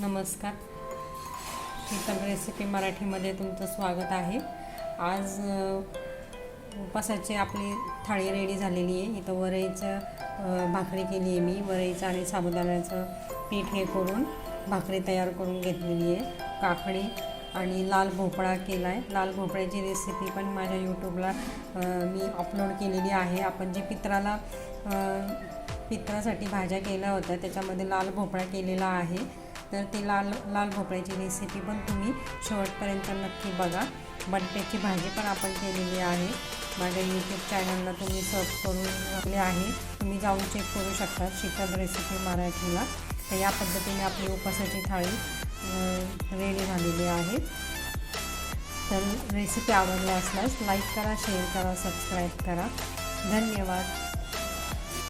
नमस्कार. शीतल रेसिपी मराठीमध्ये तुमचं स्वागत आहे. आज उपासाची आपली थाळी रेडी झालेली आहे. इथं वरईचं भाकरी केली आहे मी. वरईचं आणि साबुदाण्याचं पीठ हे करून भाकरी तयार करून घेतलेली आहे. काकडी आणि लाल भोपळा केला आहे लाल भोपळ्याची रेसिपी पण माझ्या यूट्यूबला मी अपलोड केलेली आहे. आपण जे पित्राला पित्रासाठी भाज्या केल्या होत्या त्याच्यामध्ये लाल भोपळा केलेला आहे. तर ते लाल लाल भोपळ्याची रेसिपी पण तुम्ही शेवटपर्यंत नक्की बघा. बटाट्याची भाजी पण आपण केलेली आहे. माझ्या यूट्यूब चॅनलला तुम्ही सर्च करून आपले आहे. तुम्ही जाऊन चेक करू शकता शीतल रेसिपी मराठीला. तर या पद्धतीने आपली उपासाची थाळी रेडी झालेली आहे. तर रेसिपी आवडल्या असल्यास लाईक करा शेअर करा सबस्क्राईब करा. धन्यवाद.